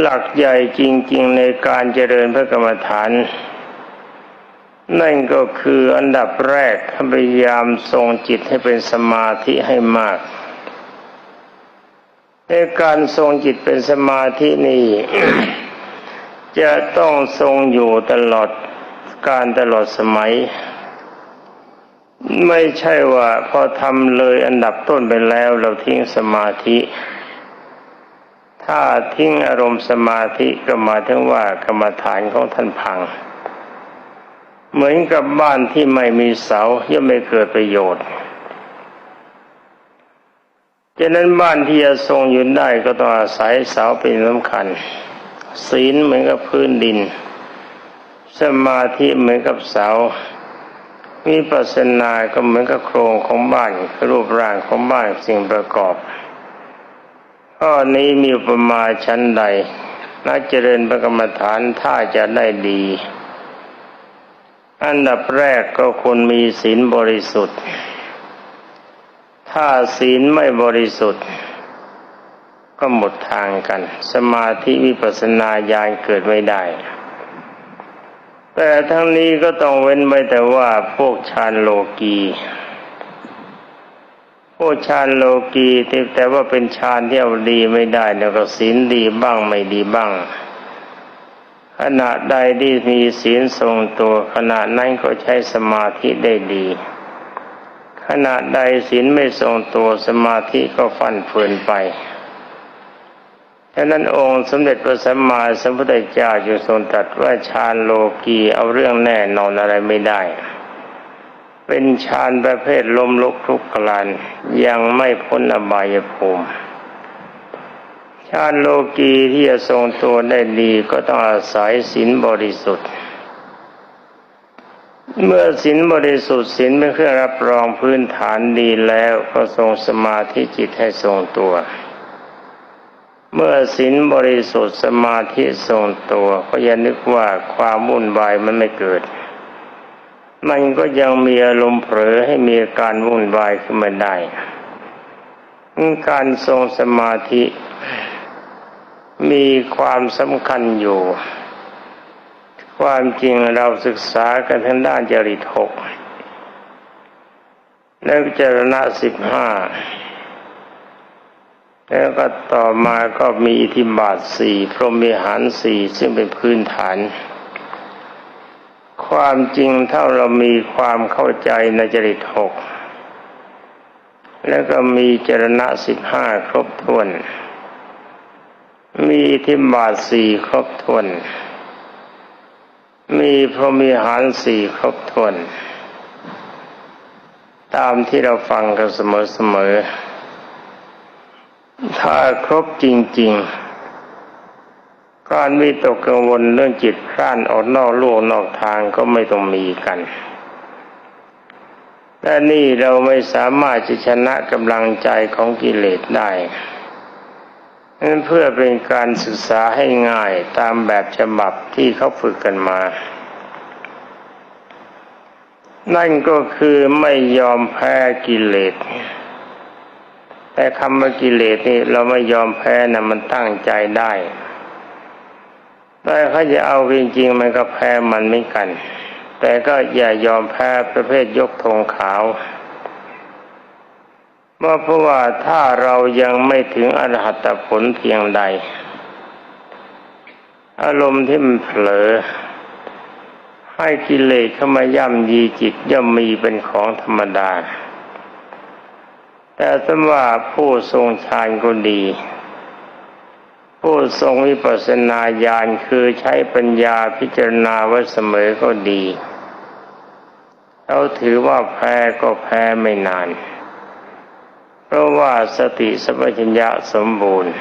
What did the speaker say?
หลักใหญ่จริง ๆ ในการเจริญพระกรรมฐาน นั่นก็คืออันดับแรกพยายามทรงจิตให้เป็นสมาธิให้มาก ในการทรงจิตเป็นสมาธินี่ จะต้องทรงอยู่ตลอดการตลอดสมัย ไม่ใช่ว่าพอทำเลยอันดับต้นไปแล้วเราทิ้งสมาธิ ถ้าทิ้งอารมณ์สมาธิก็มาถึงว่ากรรมฐานของท่านพัง เหมือนกับบ้านที่ไม่มีเสาย่อมไม่เกิดประโยชน์ฉะนั้นบ้านที่จะทรงอยู่ได้ก็ต้องอาศัยเสาเป็นสำคัญ ศีลเหมือนกับพื้นดิน สมาธิเหมือนกับเสามีปัสนาก็เหมือนกับโครงของบ้านรูปร่างของบ้านสิ่งประกอบ ข้อนี้มีประมาชั้นใดนักเจริญพระกรรมฐานถ้าจะได้ดี อันดับแรกก็ควรมีศีลบริสุทธิ์ ถ้าศีลไม่บริสุทธิ์ ก็หมดทางกัน สมาธิวิปัสสนาญาณเกิดไม่ได้ แต่ทั้งนี้ก็ต้องเว้นไว้แต่ว่าพวกฌานโลกี พวกฌานโลกีแต่ว่าเป็นฌานที่เอาดีไม่ได้แล้วก็ศีลดีบ้างไม่ดีบ้าง ขณะใดที่มีศีลทรงตัวขณะนั้นก็ใช้สมาธิได้ดี ขณะใดศีลไม่ทรงตัวสมาธิก็ฟันเฟือนไปฉะนั้นองค์สมเด็จพระสัมมาสัมพุทธเจ้าจึงทรงตรัสว่าฌานโลกีเอาเรื่องแน่นอนอะไรไม่ได้ เป็นฌานประเภทลมลุกคลุกคลานยังไม่พ้นอบายภูมิฌานโลกีที่จะทรงตัวได้ดีก็ต้องอาศัยศีลบริสุทธิ์ เมื่อศีลบริสุทธิ์ศีลเป็นเครื่องรับรองพื้นฐานดีแล้วก็ทรงสมาธิจิตให้ทรงตัว เมื่อศีลบริสุทธิ์สมาธิทรงตัวก็อย่านึกว่าความวุ่นวายมันไม่เกิด มันก็ยังมีอารมณ์เผลอให้มีการวุ่นวายขึ้นมาได้การทรงสมาธิ มีความสำคัญอยู่ ความจริงเราศึกษากันทางด้านจริตหกแล้วจรณะสิบห้าแล้วก็ต่อมาก็มีอิทิบาทสี่พรหมิหารสี่ซึ่งเป็นพื้นฐาน ความจริงถ้าเรามีความเข้าใจในจริตหกแล้วก็มีจรณะสิบห้าครบถ้วน มีทิมบาทสี่ครบถ้วน มีพรหมีหารสี่ครบถ้วน ตามที่เราฟังกันเสมอๆ ถ้าครบจริง ๆ การมีตกกังวลเรื่องจิตพร่านออกนอกโลกนอกทางก็ไม่ต้องมีกันแต่นี่เราไม่สามารถจะชนะกำลังใจของกิเลสได้นั้นเพื่อเป็นการศึกษาให้ง่ายตามแบบฉบับที่เขาฝึกกันมา นั่นก็คือไม่ยอมแพ้กิเลส แต่คำว่ากิเลสนี่เราไม่ยอมแพ้นะมันตั้งใจได้ แต่เขาจะเอาจริงๆมันก็แพ้มันไม่กัน แต่ก็อย่ายอมแพ้ประเภทยกธงขาวว่าเพราะว่าถ้าเรายังไม่ถึงอรหัตผลเพียงใด อารมณ์ที่มันเผลอ ให้กิเลสเข้ามาย่ำยีจิตย่อมมีเป็นของธรรมดา แต่สมว่าผู้ทรงฌานก็ดี ผู้ทรงวิปัสสนาญาณคือใช้ปัญญาพิจารณาไว้เสมอก็ดีเราถือว่าแพ้ก็แพ้ไม่นาน เพราะว่าสติสัมปชัญญะสมบูรณ์